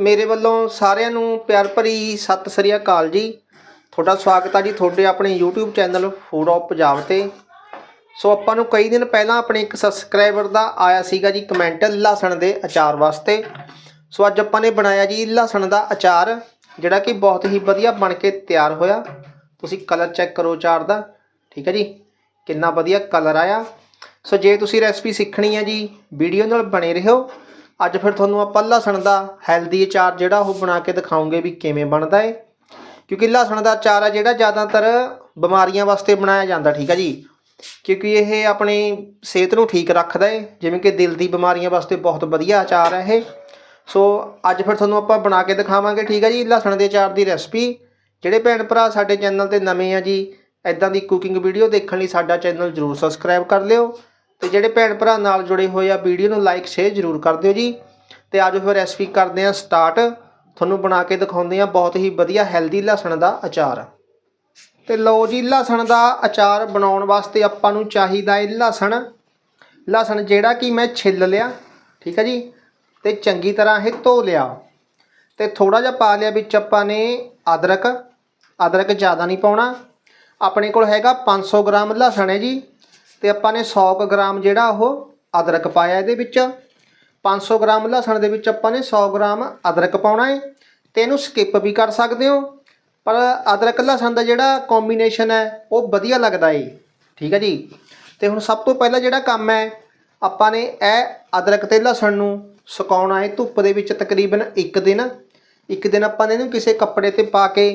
ਮੇਰੇ ਵੱਲੋਂ ਸਾਰਿਆਂ ਨੂੰ ਪਿਆਰ ਭਰੀ ਸਤਿ ਸ੍ਰੀ ਅਕਾਲ ਜੀ। ਤੁਹਾਡਾ ਸਵਾਗਤ ਹੈ ਜੀ ਤੁਹਾਡੇ ਆਪਣੇ YouTube channel food of Punjab ਤੇ। ਸੋ ਆਪਾਂ ਨੂੰ ਕਈ ਦਿਨ ਪਹਿਲਾਂ ਆਪਣੇ ਇੱਕ ਸਬਸਕ੍ਰਾਈਬਰ ਦਾ ਆਇਆ ਸੀਗਾ ਜੀ ਕਮੈਂਟ ਲਸਣ ਦੇ ਅਚਾਰ ਵਾਸਤੇ। ਸੋ ਅੱਜ ਆਪਾਂ ਨੇ ਬਣਾਇਆ ਜੀ ਲਸਣ ਦਾ ਅਚਾਰ, ਜਿਹੜਾ ਕਿ ਬਹੁਤ ਹੀ ਵਧੀਆ ਬਣ ਕੇ ਤਿਆਰ ਹੋਇਆ। ਤੁਸੀਂ ਕਲਰ ਚੈੱਕ ਕਰੋ ਅਚਾਰ ਦਾ, ਠੀਕ ਹੈ ਜੀ? ਕਿੰਨਾ ਵਧੀਆ ਕਲਰ ਆਇਆ। ਸੋ ਜੇ ਤੁਸੀਂ ਰੈਸਪੀ ਸਿੱਖਣੀ ਹੈ ਜੀ ਵੀਡੀਓ ਨਾਲ ਬਣੇ ਰਹੋ। ਅੱਜ ਫਿਰ ਤੁਹਾਨੂੰ ਆਪਾਂ ਲਸਣ ਦਾ ਹੈਲਦੀ ਅਚਾਰ ਜਿਹੜਾ ਉਹ ਬਣਾ ਕੇ ਦਿਖਾਉਂਗੇ ਵੀ ਕਿਵੇਂ ਬਣਦਾ ਹੈ ਕਿਉਂਕਿ ਲਸਣ ਦਾ ਅਚਾਰ ਆ ਜਿਹੜਾ ਜ਼ਿਆਦਾਤਰ ਬਿਮਾਰੀਆਂ ਵਾਸਤੇ ਬਣਾਇਆ ਜਾਂਦਾ, ਠੀਕ ਆ ਜੀ? ਕਿਉਂਕਿ ਇਹ ਆਪਣੀ ਸਿਹਤ ਨੂੰ ਠੀਕ ਰੱਖਦਾ ਏ, ਜਿਵੇਂ ਕਿ ਦਿਲ ਦੀ ਬਿਮਾਰੀਆਂ ਵਾਸਤੇ ਬਹੁਤ ਵਧੀਆ ਅਚਾਰ ਹੈ ਇਹ। ਸੋ ਅੱਜ ਫਿਰ ਤੁਹਾਨੂੰ ਆਪਾਂ ਬਣਾ ਕੇ ਦਿਖਾਵਾਂਗੇ, ਠੀਕ ਆ ਜੀ, ਲਸਣ ਦੇ ਅਚਾਰ ਦੀ ਰੈਸਪੀ ਜਿਹੜੇ ਭੈਣ ਭਰਾ ਸਾਡੇ ਚੈਨਲ ਤੇ ਨਵੇਂ ਆ ਜੀ ਐਦਾਂ ਦੀ ਕੁਕਿੰਗ ਵੀਡੀਓ ਦੇਖਣ ਲਈ ਸਾਡਾ ਚੈਨਲ ਜਰੂਰ ਸਬਸਕ੍ਰਾਈਬ ਕਰ ਲਿਓ। ਤੇ ਜਿਹੜੇ ਭੈਣ ਭਰਾ ਨਾਲ ਜੁੜੇ ਹੋਏ ਆ, ਵੀਡੀਓ ਨੂੰ ਲਾਈਕ ਸ਼ੇਅਰ ਜਰੂਰ ਕਰ ਦਿਓ ਜੀ। ਤੇ ਅੱਜ ਫਿਰ ਰੈਸਪੀ ਕਰਦੇ ਆ ਸਟਾਰਟ ਤੁਹਾਨੂੰ ਬਣਾ ਕੇ ਦਿਖਾਉਂਦੇ ਆ ਬਹੁਤ ਹੀ ਵਧੀਆ ਹੈਲਦੀ ਲਸਣ ਦਾ ਅਚਾਰ। ਤੇ ਲਓ ਜੀ, ਲਸਣ ਦਾ ਅਚਾਰ ਬਣਾਉਣ ਵਾਸਤੇ ਆਪਾਂ ਨੂੰ ਚਾਹੀਦਾ ਹੈ ਲਸਣ। ਲਸਣ ਜਿਹੜਾ ਕਿ ਮੈਂ ਛਿੱਲ ਲਿਆ, ਠੀਕ ਹੈ ਜੀ, ਤੇ ਚੰਗੀ ਤਰ੍ਹਾਂ ਇਹ ਧੋ ਲਿਆ। ਤੇ ਥੋੜਾ ਜਿਹਾ ਪਾ ਲਿਆ ਵਿੱਚ ਆਪਾਂ ਨੇ ਅਦਰਕ। ਅਦਰਕ ਜ਼ਿਆਦਾ ਨਹੀਂ ਪਾਉਣਾ। ਆਪਣੇ ਕੋਲ ਹੈਗਾ 500 ਗ੍ਰਾਮ ਲਸਣ ਹੈ ਜੀ। ਤੇ ਆਪਾਂ ਨੇ 100 ਕੁ ਗ੍ਰਾਮ ਜਿਹੜਾ ਉਹ ਅਦਰਕ ਪਾਇਆ ਇਹਦੇ ਵਿੱਚ। 500 ਗ੍ਰਾਮ ਲਸਣ ਦੇ ਵਿੱਚ ਆਪਾਂ ਨੇ 100 ਗ੍ਰਾਮ ਅਦਰਕ ਪਾਉਣਾ ਹੈ ਤੇ ਇਹਨੂੰ ਸਕਿਪ ਵੀ ਕਰ ਸਕਦੇ ਹੋ। ਪਰ ਅਦਰਕ ਲਸਣ ਦਾ ਜਿਹੜਾ ਕੰਬੀਨੇਸ਼ਨ ਹੈ, ਉਹ ਵਧੀਆ ਲੱਗਦਾ ਏ। ਠੀਕ ਹੈ ਜੀ? ਤੇ ਹੁਣ ਸਭ ਤੋਂ ਪਹਿਲਾਂ ਜਿਹੜਾ ਕੰਮ ਹੈ, ਆਪਾਂ ਨੇ ਇਹ ਅਦਰਕ ਤੇ ਲਸਣ ਨੂੰ ਸੁਕਾਉਣਾ ਹੈ ਧੁੱਪ ਦੇ ਵਿੱਚ ਤਕਰੀਬਨ 1 ਦਿਨ। ਇੱਕ ਦਿਨ ਆਪਾਂ ਨੇ ਇਹਨੂੰ ਕਿਸੇ ਕੱਪੜੇ ਤੇ ਪਾ ਕੇ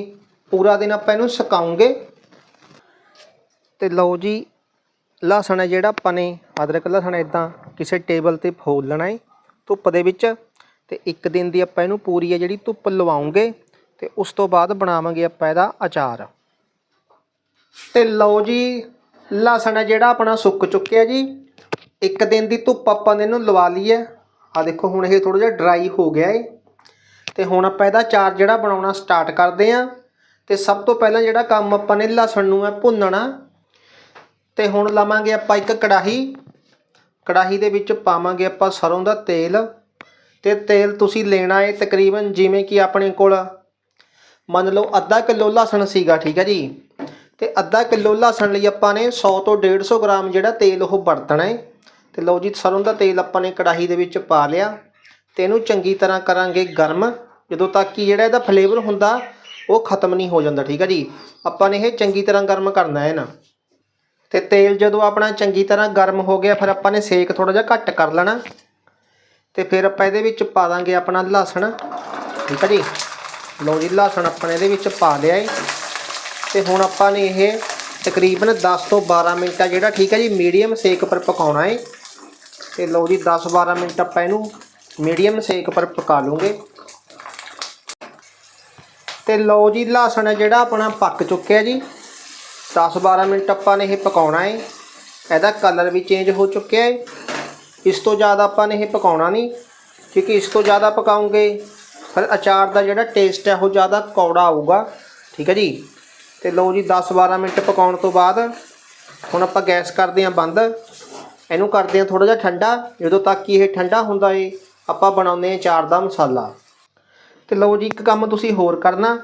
ਪੂਰਾ ਦਿਨ ਆਪਾਂ ਇਹਨੂੰ ਸੁਕਾਉਂਗੇ। ਤੇ ਲਓ ਜੀ ਲਸਣ ਹੈ ਜਿਹੜਾ ਆਪਾਂ ਨੇ, ਅਦਰਕ ਲਸਣ ਇਦਾਂ ਕਿਸੇ ਟੇਬਲ ਤੇ ਫੋਲ ਲੈਣਾ ਹੈ, ਧੁੱਪ ਦੇ ਵਿੱਚ। ਤੇ ਇੱਕ ਦਿਨ ਦੀ ਆਪਾਂ ਇਹਨੂੰ ਪੂਰੀ ਹੈ ਜਿਹੜੀ ਧੁੱਪ ਲਵਾਉਂਗੇ ਤੇ ਉਸ ਤੋਂ ਬਾਅਦ ਬਣਾਵਾਂਗੇ ਆਪਾਂ ਇਹਦਾ ਅਚਾਰ। ਤੇ ਲਓ ਜੀ, ਲਸਣ ਹੈ ਜਿਹੜਾ ਆਪਣਾ ਸੁੱਕ ਚੁੱਕਿਆ ਜੀ। ਇੱਕ ਦਿਨ ਦੀ ਧੁੱਪ ਆਪਾਂ ਨੇ ਇਹਨੂੰ ਲਵਾ ਲਈ ਹੈ। ਆ ਦੇਖੋ, ਹੁਣ ਇਹ ਥੋੜਾ ਜਿਹਾ ਡਰਾਈ ਹੋ ਗਿਆ ਏ। ਤੇ ਹੁਣ ਆਪਾਂ ਇਹਦਾ ਅਚਾਰ ਜਿਹੜਾ ਬਣਾਉਣਾ ਸਟਾਰਟ ਕਰਦੇ ਆਂ ਤੇ ਸਭ ਤੋਂ ਪਹਿਲਾਂ ਜਿਹੜਾ ਕੰਮ ਆਪਾਂ ਨੇ ਲਸਣ ਨੂੰ ਹੈ ਭੁੰਨਣਾ। ਤੇ ਹੁਣ ਲਾਵਾਂਗੇ ਆਪਾਂ ਇੱਕ ਕੜਾਹੀ। ਕੜਾਹੀ ਦੇ ਵਿੱਚ ਪਾਵਾਂਗੇ ਆਪਾਂ ਸਰੋਂ ਦਾ ਤੇਲ। ਤੇ ਤੇਲ ਤੁਸੀਂ ਲੈਣਾ ਹੈ ਤਕਰੀਬਨ ਜਿਵੇਂ ਕਿ ਆਪਣੇ ਕੋਲ ਮੰਨ ਲਓ ਅੱਧਾ ਕਿਲੋ ਲਸਣ ਸੀਗਾ, ਠੀਕ ਹੈ ਜੀ। ਤੇ ਅੱਧਾ ਕਿਲੋ ਲਸਣ ਲਈ ਆਪਾਂ ਨੇ 100 ਤੋਂ 150 ਗ੍ਰਾਮ ਜਿਹੜਾ ਤੇਲ ਉਹ ਵਰਤਣਾ ਹੈ ਤੇ ਲਓ ਜੀ ਸਰੋਂ ਦਾ ਤੇਲ ਆਪਾਂ ਨੇ ਕੜਾਹੀ ਦੇ ਵਿੱਚ ਪਾ ਲਿਆ। ਤੇ ਇਹਨੂੰ ਚੰਗੀ ਤਰ੍ਹਾਂ ਕਰਾਂਗੇ ਗਰਮ। ਜਦੋਂ ਤੱਕ ਕਿ ਜਿਹੜਾ ਇਹਦਾ ਫਲੇਵਰ ਹੁੰਦਾ, ਉਹ ਖਤਮ ਨਹੀਂ ਹੋ ਜਾਂਦਾ, ਠੀਕ ਹੈ ਜੀ। ਆਪਾਂ ਨੇ ਇਹ ਚੰਗੀ ਤਰ੍ਹਾਂ ਗਰਮ ਕਰਨਾ ਹੈ ਨਾ। ਤੇ ਤੇਲ ਜਦੋਂ ਆਪਣਾ ਚੰਗੀ ਤਰ੍ਹਾਂ ਗਰਮ ਹੋ ਗਿਆ, ਫਿਰ ਆਪਾਂ ਨੇ ਸੇਕ ਥੋੜਾ ਜਿਹਾ ਘੱਟ ਕਰ ਲੈਣਾ। ਤੇ ਫਿਰ ਆਪਾਂ ਇਹਦੇ ਵਿੱਚ ਪਾ ਦਾਂਗੇ ਆਪਣਾ ਲਸਣ, ਠੀਕ ਹੈ ਜੀ? ਲਓ ਜੀ, ਲਸਣ ਆਪਾਂ ਇਹਦੇ ਵਿੱਚ ਪਾ ਲਿਆ ਹੈ ਤੇ ਹੁਣ ਆਪਾਂ ਨੇ ਇਹ ਤਕਰੀਬਨ 10 ਤੋਂ 12 ਮਿੰਟ ਆ ਜਿਹੜਾ, ਠੀਕ ਹੈ ਜੀ, ਮੀਡੀਅਮ ਸੇਕ ਪਰ ਪਕਾਉਣਾ ਏ। ਤੇ ਲਓ ਜੀ 10 12 ਮਿੰਟ ਆਪਾਂ ਇਹਨੂੰ ਮੀਡੀਅਮ ਸੇਕ ਪਰ ਪਕਾ ਲੂੰਗੇ ਤੇ ਲਓ ਜੀ, ਲਸਣ ਹੈ ਜਿਹੜਾ ਆਪਣਾ ਪੱਕ ਚੁੱਕਿਆ ਜੀ। 10-12 ਮਿੰਟ ਆਪਾਂ ਨੇ ਇਹ ਪਕਾਉਣਾ ਹੈ ਇਹਦਾ ਕਲਰ ਵੀ ਚੇਂਜ ਹੋ ਚੁੱਕਿਆ ਹੈ ਇਸ ਤੋਂ ਜ਼ਿਆਦਾ ਆਪਾਂ ਨੇ ਇਹ ਪਕਾਉਣਾ ਨਹੀਂ। ਕਿਉਂਕਿ ਇਸ ਤੋਂ ਜ਼ਿਆਦਾ ਪਕਾਉਂਗੇ, ਫਿਰ ਅਚਾਰ ਦਾ ਜਿਹੜਾ ਟੇਸਟ ਹੈ ਉਹ ਜ਼ਿਆਦਾ ਕੌੜਾ ਆਊਗਾ। ਠੀਕ ਹੈ ਜੀ। ਤੇ ਲਓ ਜੀ 10-12 ਮਿੰਟ ਪਕਾਉਣ ਤੋਂ ਬਾਅਦ ਹੁਣ ਆਪਾਂ ਗੈਸ ਕਰਦੇ ਹਾਂ ਬੰਦ। ਇਹਨੂੰ ਕਰਦੇ ਹਾਂ ਥੋੜਾ ਜਿਹਾ ਠੰਡਾ। ਜਦੋਂ ਤੱਕ ਕਿ ਇਹ ਠੰਡਾ ਹੁੰਦਾ ਏ, ਆਪਾਂ ਬਣਾਉਂਦੇ ਹਾਂ ਅਚਾਰ ਦਾ ਮਸਾਲਾ। ਤੇ ਲਓ ਜੀ, ਇੱਕ ਕੰਮ ਤੁਸੀਂ ਹੋਰ ਕਰਨਾ।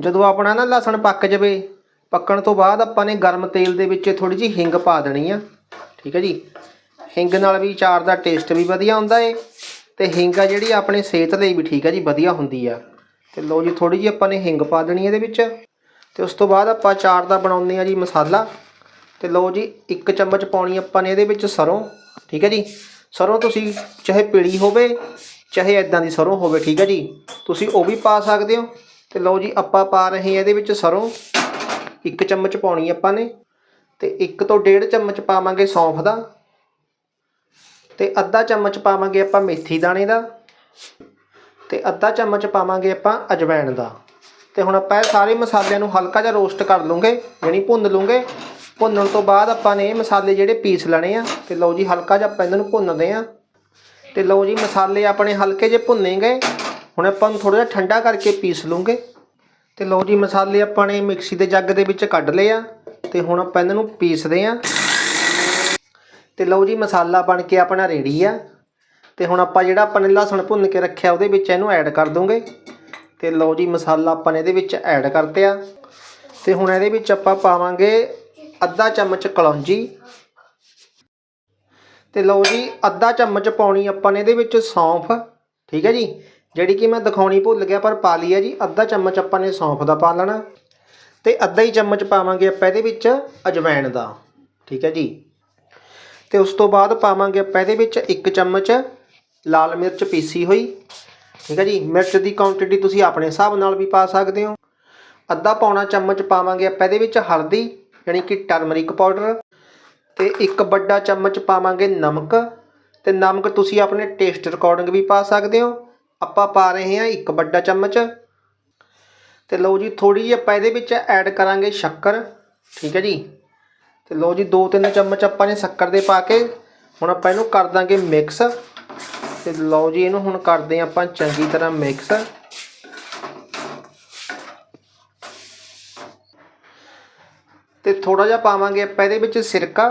ਜਦੋਂ ਆਪਣਾ ਨਾ ਲਸਣ ਪੱਕ ਜਾਵੇ ਪੱਕਣ ਤੋਂ ਬਾਅਦ ਆਪਾਂ ਨੇ ਗਰਮ ਤੇਲ ਦੇ ਵਿੱਚ ਥੋੜੀ ਜਿਹੀ ਹਿੰਗ ਪਾ ਦੇਣੀ ਆ। ਠੀਕ ਹੈ ਜੀ? ਹਿੰਗ ਨਾਲ ਵੀ ਚਾਰ ਦਾ ਟੇਸਟ ਵੀ ਵਧੀਆ ਹੁੰਦਾ ਏ ਤੇ ਹਿੰਗ ਆ ਜਿਹੜੀ ਆਪਣੇ ਸਿਹਤ ਲਈ ਵੀ ਠੀਕ ਹੈ ਜੀ, ਵਧੀਆ ਹੁੰਦੀ ਆ। ਤੇ ਲਓ ਜੀ ਥੋੜੀ ਜਿਹੀ ਆਪਾਂ ਨੇ ਹਿੰਗ ਪਾ ਦੇਣੀ ਇਹਦੇ ਵਿੱਚ। ਤੇ ਉਸ ਤੋਂ ਬਾਅਦ ਆਪਾਂ ਚਾਰ ਦਾ ਬਣਾਉਂਦੇ ਆ ਜੀ ਮਸਾਲਾ। ਤੇ ਲਓ ਜੀ, ਇੱਕ ਚਮਚ ਪਾਉਣੀ ਆਪਾਂ ਨੇ ਇਹਦੇ ਵਿੱਚ ਸਰੋਂ। ਠੀਕ ਹੈ ਜੀ? ਸਰੋਂ ਤੁਸੀਂ ਚਾਹੇ ਪੀਲੀ ਹੋਵੇ, ਚਾਹੇ ਇਦਾਂ ਦੀ ਸਰੋਂ ਹੋਵੇ, ਠੀਕ ਹੈ ਜੀ? ਤੁਸੀਂ ਉਹ ਵੀ ਪਾ ਸਕਦੇ ਹੋ। ਤੇ ਲਓ ਜੀ, ਆਪਾਂ ਪਾ ਰਹੇ ਹਾਂ ਇਹਦੇ ਵਿੱਚ ਸਰੋਂ। ਇੱਕ ਚਮਚ ਪਾਉਣੀ ਆਪਾਂ ਨੇ ਤੇ ਇੱਕ ਤੋਂ ਡੇਢ ਚਮਚ ਪਾਵਾਂਗੇ ਸੌਂਫ ਦਾ ਤੇ ਅੱਧਾ ਚਮਚ ਪਾਵਾਂਗੇ ਆਪਾਂ ਮੇਥੀ ਦਾਣੇ ਦਾ ਤੇ ਅੱਧਾ ਚਮਚ ਪਾਵਾਂਗੇ ਆਪਾਂ ਅਜਵਾਇਣ ਦਾ। ਤੇ ਹੁਣ ਆਪਾਂ ਇਹ ਸਾਰੇ ਮਸਾਲਿਆਂ ਨੂੰ ਹਲਕਾ ਜਿਹਾ ਰੋਸਟ ਕਰ ਲੂੰਗੇ, ਯਾਨੀ ਭੁੰਨ ਲੂੰਗੇ। ਭੁੰਨਣ ਤੋਂ ਬਾਅਦ ਆਪਾਂ ਨੇ ਇਹ ਮਸਾਲੇ ਜਿਹੜੇ ਪੀਸ ਲੈਣੇ ਆ, ਤੇ ਲਓ ਜੀ ਹਲਕਾ ਜਿਹਾ ਆਪਾਂ ਇਹਨਾਂ ਨੂੰ ਭੁੰਨਦੇ ਆ। ਤੇ ਲਓ ਜੀ ਮਸਾਲੇ ਆਪਣੇ ਹਲਕੇ ਜਿਹੇ ਭੁੰਨੇ ਗਏ। ਹੁਣ ਆਪਾਂ ਨੂੰ ਥੋੜਾ ਜਿਹਾ ਠੰਡਾ ਕਰਕੇ ਪੀਸ ਲੂੰਗੇ। ਤੇ ਲਓ ਜੀ ਮਸਾਲੇ ਆਪਾਂ ਨੇ ਮਿਕਸੀ ਦੇ ਜੱਗ ਦੇ ਵਿੱਚ ਕੱਢ ਲਏ ਆ ਤੇ ਹੁਣ ਆਪਾਂ ਇਹਨਾਂ ਨੂੰ ਪੀਸਦੇ ਆ। ਤੇ ਲਓ ਜੀ ਮਸਾਲਾ ਬਣ ਕੇ ਆਪਣਾ ਰੈਡੀ ਆ। ਤੇ ਹੁਣ ਆਪਾਂ ਜਿਹੜਾ ਆਪਾਂ ਨੇ ਲਸਣ ਭੁੰਨ ਕੇ ਰੱਖਿਆ ਉਹਦੇ ਵਿੱਚ ਇਹਨੂੰ ਐਡ ਕਰ ਦੂੰਗੇ ਤੇ ਲਓ ਜੀ ਮਸਾਲਾ ਆਪਾਂ ਨੇ ਇਹਦੇ ਵਿੱਚ ਐਡ ਕਰਤਿਆ ਤੇ ਹੁਣ ਇਹਦੇ ਵਿੱਚ ਆਪਾਂ ਪਾਵਾਂਗੇ ਅੱਧਾ ਚਮਚ ਕਲੌਂਜੀ। ਤੇ ਲਓ ਜੀ ਅੱਧਾ ਚਮਚ ਪਾਉਣੀ ਆਪਾਂ ਨੇ ਇਹਦੇ ਵਿੱਚ ਸੌਂਫ। ਠੀਕ ਹੈ ਜੀ? ਜਿਹੜੀ ਕਿ ਮੈਂ ਦਿਖਾਉਣੀ ਭੁੱਲ ਗਿਆ, ਪਰ ਪਾ ਲਈ ਹੈ ਜੀ। ਅੱਧਾ ਚਮਚ ਆਪਾਂ ਨੇ ਸੌਂਫ ਦਾ ਪਾ ਲੈਣਾ ਤੇ ਅੱਧਾ ਹੀ ਚਮਚ ਪਾਵਾਂਗੇ ਆਪਾਂ ਇਹਦੇ ਵਿੱਚ ਅਜਵਾਇਣ ਦਾ, ਠੀਕ ਹੈ ਜੀ। ਤੇ ਉਸ ਤੋਂ ਬਾਅਦ ਪਾਵਾਂਗੇ ਆਪਾਂ ਇਹਦੇ ਵਿੱਚ ਇੱਕ ਚਮਚ ਲਾਲ ਮਿਰਚ ਪੀਸੀ ਹੋਈ, ਠੀਕ ਹੈ ਜੀ। ਮਿਰਚ ਦੀ ਕੁਆਂਟੀਟੀ ਤੁਸੀਂ ਆਪਣੇ ਹਿਸਾਬ ਨਾਲ ਵੀ ਪਾ ਸਕਦੇ ਹੋ। ਅੱਧਾ ਪੌਣਾ ਚਮਚ ਪਾਵਾਂਗੇ ਆਪਾਂ ਇਹਦੇ ਵਿੱਚ ਹਲਦੀ, ਯਾਨੀ ਕਿ ਟਰਮਰਿਕ ਪਾਊਡਰ ਤੇ ਇੱਕ ਵੱਡਾ ਚਮਚ ਪਾਵਾਂਗੇ ਨਮਕ ਤੇ ਨਮਕ ਤੁਸੀਂ ਆਪਣੇ ਟੇਸਟ ਅਕੋਰਡਿੰਗ ਵੀ ਪਾ ਸਕਦੇ ਹੋ। ਆਪਾਂ ਪਾ ਰਹੇ ਹਾਂ ਇੱਕ ਵੱਡਾ ਚਮਚ। ਤੇ ਲਓ ਜੀ ਥੋੜੀ ਜਿਹੀ ਆਪਾਂ ਇਹਦੇ ਵਿੱਚ ਐਡ ਕਰਾਂਗੇ ਸ਼ੱਕਰ, ਠੀਕ ਹੈ ਜੀ। ਤੇ ਲਓ ਜੀ 2-3 ਚਮਚ ਆਪਾਂ ਨੇ ਸ਼ੱਕਰ ਦੇ ਪਾ ਕੇ, ਹੁਣ ਆਪਾਂ ਇਹਨੂੰ ਕਰ ਦਾਂਗੇ ਮਿਕਸ ਤੇ ਲਓ ਜੀ, ਇਹਨੂੰ ਹੁਣ ਕਰਦੇ ਹਾਂ ਆਪਾਂ ਚੰਗੀ ਤਰ੍ਹਾਂ ਮਿਕਸ ਤੇ ਥੋੜਾ ਜਿਹਾ ਪਾਵਾਂਗੇ ਆਪਾਂ ਇਹਦੇ ਵਿੱਚ ਸਿਰਕਾ।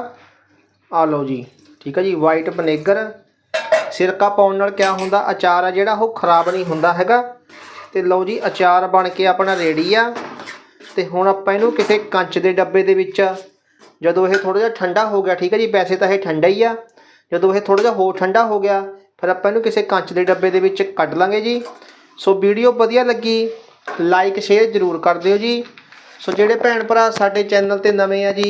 ਆ ਲਓ ਜੀ, ਠੀਕ ਹੈ ਜੀ ਵਾਈਟ ਵਿਨੇਗਰ ਸਿਰਕਾ ਪਾਉਣ ਨਾਲ ਕਿਆ ਹੁੰਦਾ? ਅਚਾਰ ਆ ਜਿਹੜਾ ਉਹ ਖਰਾਬ ਨਹੀਂ ਹੁੰਦਾ ਹੈਗਾ। ਤੇ ਲਓ ਜੀ, ਅਚਾਰ ਬਣ ਕੇ ਆਪਣਾ ਰੈਡੀ ਆ। ਤੇ ਹੁਣ ਆਪਾਂ ਇਹਨੂੰ ਕਿਸੇ ਕੰਚ ਦੇ ਡੱਬੇ ਦੇ ਵਿੱਚ, ਜਦੋਂ ਇਹ ਥੋੜਾ ਜਿਹਾ ਠੰਡਾ ਹੋ ਗਿਆ, ਠੀਕ ਹੈ ਜੀ, ਵੈਸੇ ਤਾਂ ਇਹ ਠੰਡਾ ਹੀ ਆ। ਜਦੋਂ ਇਹ ਥੋੜਾ ਜਿਹਾ ਹੋਰ ਠੰਡਾ ਹੋ ਗਿਆ, ਫਿਰ ਆਪਾਂ ਇਹਨੂੰ ਕਿਸੇ ਕੰਚ ਦੇ ਡੱਬੇ ਦੇ ਵਿੱਚ ਕੱਢ ਲਾਂਗੇ ਜੀ। ਸੋ ਵੀਡੀਓ ਵਧੀਆ ਲੱਗੀ ਲਾਈਕ ਸ਼ੇਅਰ ਜ਼ਰੂਰ ਕਰ ਦਿਓ ਜੀ। ਸੋ ਜਿਹੜੇ ਭੈਣ ਭਰਾ ਸਾਡੇ ਚੈਨਲ ਤੇ ਨਵੇਂ ਆ ਜੀ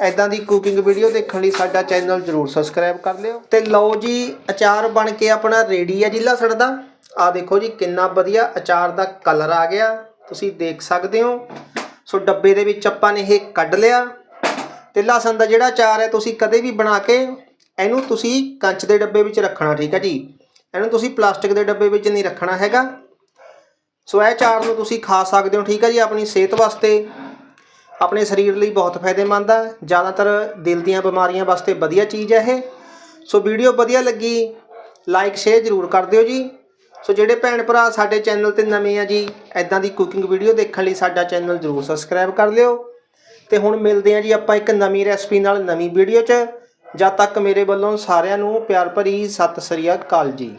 ਐਦਾਂ ਦੀ ਕੁਕਿੰਗ ਵੀਡੀਓ ਦੇਖਣ ਲਈ ਸਾਡਾ ਚੈਨਲ ਜ਼ਰੂਰ ਸਬਸਕ੍ਰਾਈਬ ਕਰ ਲਿਓ। ਤੇ ਲਓ ਜੀ, ਅਚਾਰ ਬਣ ਕੇ ਆਪਣਾ ਰੈਡੀ ਹੈ ਜੀ ਲਸਣ ਦਾ। ਆ ਦੇਖੋ ਜੀ, ਕਿੰਨਾ ਵਧੀਆ ਅਚਾਰ ਦਾ ਕਲਰ ਆ ਗਿਆ। ਤੁਸੀਂ ਦੇਖ ਸਕਦੇ ਹੋ। ਸੋ ਡੱਬੇ ਦੇ ਵਿੱਚ ਆਪਾਂ ਨੇ ਇਹ ਕੱਢ ਲਿਆ। ਤੇ ਲਸਣ ਦਾ ਜਿਹੜਾ ਅਚਾਰ ਹੈ, ਤੁਸੀਂ ਕਦੇ ਵੀ ਬਣਾ ਕੇ ਇਹਨੂੰ ਤੁਸੀਂ ਕੰਚ ਦੇ ਡੱਬੇ ਵਿੱਚ ਰੱਖਣਾ, ਠੀਕ ਹੈ ਜੀ? ਇਹਨੂੰ ਤੁਸੀਂ ਪਲਾਸਟਿਕ ਦੇ ਡੱਬੇ ਵਿੱਚ ਨਹੀਂ ਰੱਖਣਾ ਹੈਗਾ। ਸੋ ਇਹ ਅਚਾਰ ਨੂੰ ਤੁਸੀਂ ਖਾ ਸਕਦੇ ਹੋ, ਠੀਕ ਹੈ ਜੀ, ਆਪਣੀ ਸਿਹਤ ਵਾਸਤੇ। ਆਪਣੇ ਸਰੀਰ ਲਈ ਬਹੁਤ ਫਾਇਦੇਮੰਦ ਆ। ਜ਼ਿਆਦਾਤਰ ਦਿਲ ਦੀਆਂ ਬਿਮਾਰੀਆਂ ਵਾਸਤੇ ਵਧੀਆ ਚੀਜ਼ ਹੈ ਇਹ। ਸੋ ਵੀਡੀਓ ਵਧੀਆ ਲੱਗੀ ਲਾਈਕ ਸ਼ੇਅਰ ਜ਼ਰੂਰ ਕਰ ਦਿਓ ਜੀ। ਸੋ ਜਿਹੜੇ ਭੈਣ ਭਰਾ ਸਾਡੇ ਚੈਨਲ ਤੇ ਨਵੇਂ ਆ ਜੀ ਐਦਾਂ ਦੀ ਕੁਕਿੰਗ ਵੀਡੀਓ ਦੇਖਣ ਲਈ ਸਾਡਾ ਚੈਨਲ ਜ਼ਰੂਰ ਸਬਸਕ੍ਰਾਈਬ ਕਰ ਲਿਓ। ਤੇ ਹੁਣ ਮਿਲਦੇ ਆ ਜੀ ਆਪਾਂ ਇੱਕ ਨਵੀਂ ਰੈਸਪੀ ਨਾਲ ਨਵੀਂ ਵੀਡੀਓ 'ਚ। ਜਦ ਤੱਕ ਮੇਰੇ ਵੱਲੋਂ ਸਾਰਿਆਂ ਨੂੰ ਪਿਆਰ ਭਰੀ ਸਤਿ ਸ੍ਰੀ ਅਕਾਲ ਜੀ।